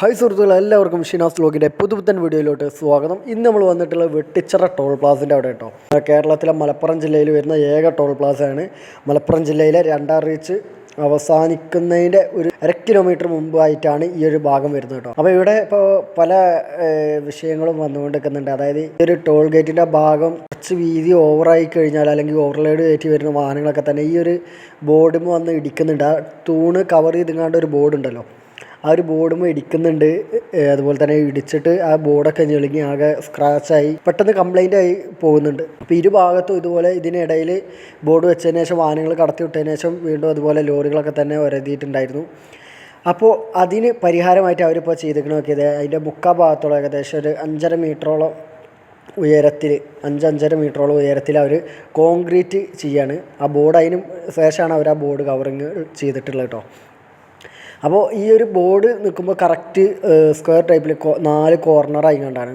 Hi സുഹൃത്തുക്കൾ എല്ലാവർക്കും ഷിനാസ് ലോഗിന്റെ പുതുപുത്തൻ വീഡിയോയിലോട്ട് സ്വാഗതം. ഇന്ന് നമ്മൾ വന്നിട്ടുള്ള വെട്ടിച്ചിറ ടോൾ പ്ലാസിന്റെ അവിടെ കേട്ടോ. കേരളത്തിലെ മലപ്പുറം ജില്ലയിൽ വരുന്ന ഏക ടോൾ പ്ലാസയാണ് മലപ്പുറം ജില്ലയിലെ രണ്ടാം റീച്ച് അവസാനിക്കുന്നതിന്റെ ഒരു അര കിലോമീറ്റർ മുമ്പായിട്ടാണ് ഈ ഒരു ഭാഗം വരുന്നത് കേട്ടോ. അപ്പോൾ ഇവിടെ ഇപ്പോൾ പല വിഷയങ്ങളും വന്നുകൊണ്ടിരിക്കുന്നുണ്ട്. അതായത് ഈ ഒരു ടോൾ ഗേറ്റിന്റെ ഭാഗം കുറച്ച് വീതി ഓവറായി കഴിഞ്ഞാൽ അല്ലെങ്കിൽ ഓവർലോഡ് കയറ്റി വരുന്ന വാഹനങ്ങളൊക്കെ തന്നെ ഈ ഒരു ബോർഡും വന്ന് ഇടിക്കുന്നുണ്ട്. ആ തൂണ് കവർ ചെയ്തിങ്ങാണ്ട് ഒരു ബോർഡ് ഉണ്ടല്ലോ ആ ഒരു ബോർഡ് ഇടിക്കുന്നുണ്ട്. അതുപോലെ തന്നെ ഇടിച്ചിട്ട് ആ ബോർഡൊക്കെ ഞെളുങ്ങി ആകെ സ്ക്രാച്ചായി പെട്ടെന്ന് കംപ്ലൈന്റ് ആയി പോകുന്നുണ്ട്. അപ്പോൾ ഇരു ഭാഗത്തും ഇതുപോലെ ഇതിനിടയിൽ ബോർഡ് വെച്ചതിന് ശേഷം വാഹനങ്ങൾ കടത്തി വിട്ടതിന് ശേഷം വീണ്ടും അതുപോലെ ലോറികളൊക്കെ തന്നെ ഒരതിയിട്ടുണ്ടായിരുന്നു. അപ്പോൾ അതിന് പരിഹാരമായിട്ട് അവരിപ്പോൾ ചെയ്തിരിക്കണ നോക്കിയത് അതിന്റെ മുക്കാ ഭാഗത്തോളം ഏകദേശം ഒരു അഞ്ചര മീറ്ററോളം ഉയരത്തിൽ അഞ്ചഞ്ചര മീറ്ററോളം ഉയരത്തിൽ അവർ കോൺക്രീറ്റ് ചെയ്യാണ്. ആ ബോർഡ് അതിന് ശേഷമാണ് അവർ ആ ബോർഡ് കവറിങ് ചെയ്തിട്ടുള്ളത് കേട്ടോ. അപ്പോൾ ഈ ഒരു ബോർഡ് നിൽക്കുമ്പോൾ കറക്റ്റ് സ്ക്വയർ ടൈപ്പിൽ നാല് കോർണറായി കണ്ടാണ്.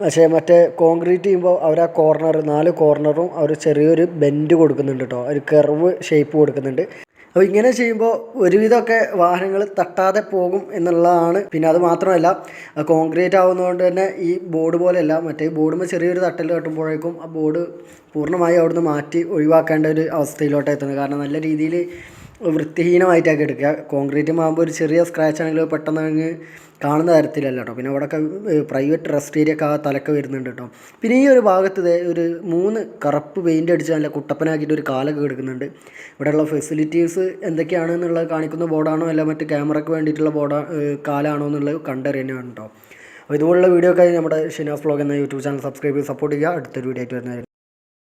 പക്ഷേ മറ്റേ കോൺക്രീറ്റ് ചെയ്യുമ്പോൾ അവർ ആ കോർണർ നാല് കോർണറും അവർ ചെറിയൊരു ബെൻഡ് കൊടുക്കുന്നുണ്ട് കേട്ടോ. ഒരു കെർവ് ഷേപ്പ് കൊടുക്കുന്നുണ്ട്. അപ്പോൾ ഇങ്ങനെ ചെയ്യുമ്പോൾ ഒരുവിധമൊക്കെ വാഹനങ്ങൾ തട്ടാതെ പോകും എന്നുള്ളതാണ്. പിന്നെ അത് മാത്രമല്ല കോൺക്രീറ്റ് ആവുന്നതുകൊണ്ട് തന്നെ ഈ ബോർഡ് പോലെയല്ല മറ്റേ ബോർഡുമ്പോൾ ചെറിയൊരു തട്ടൽ തട്ടുമ്പോഴേക്കും ആ ബോർഡ് പൂർണമായും അവിടുന്ന് മാറ്റി ഒഴിവാക്കേണ്ട ഒരു അവസ്ഥയിലോട്ടാണ് എത്തുന്നത്. കാരണം നല്ല രീതിയിൽ വൃത്തിഹീനമായിട്ടൊക്കെ എടുക്കുക. കോൺക്രീറ്റ് ആകുമ്പോൾ ഒരു ചെറിയ സ്ക്രാച്ച് ആണെങ്കിലും പെട്ടെന്ന് അങ്ങ് കാണുന്ന തരത്തിലല്ല കേട്ടോ പിന്നെ അവിടെയൊക്കെ പ്രൈവറ്റ് റെസ്റ്റ് ഏരിയ ഒക്കെ ആ തലക്ക് വരുന്നുണ്ട് കേട്ടോ പിന്നെ ഈ ഒരു ഭാഗത്ത് ഒരു മൂന്ന് കറുപ്പ് പെയിന്റ് അടിച്ച് നല്ല കുട്ടപ്പനാക്കിയിട്ട് ഒരു കാലൊക്കെ എടുക്കുന്നുണ്ട് ഇവിടെയുള്ള ഫെസിലിറ്റീസ് എന്തൊക്കെയാണെന്നുള്ളത് കാണിക്കുന്ന ബോർഡാണോ അല്ല മറ്റ് ക്യാമറയ്ക്ക് വേണ്ടിയിട്ടുള്ള ബോർഡാ കാലാണോ എന്നുള്ളത് കണ്ടറിയാനാണ് കേട്ടോ അപ്പോൾ ഇതുപോലുള്ള വീഡിയോ ഒക്കെ നമ്മുടെ ഷിനാസ് ബ്ലോഗ് എന്ന യൂട്യൂബ് ചാനൽ സബ്സ്ക്രൈബ് ചെയ്ത് സപ്പോർട്ട് ചെയ്യുക. അടുത്തൊരു വീഡിയോ ആയിട്ട് വരുന്നതായിരിക്കും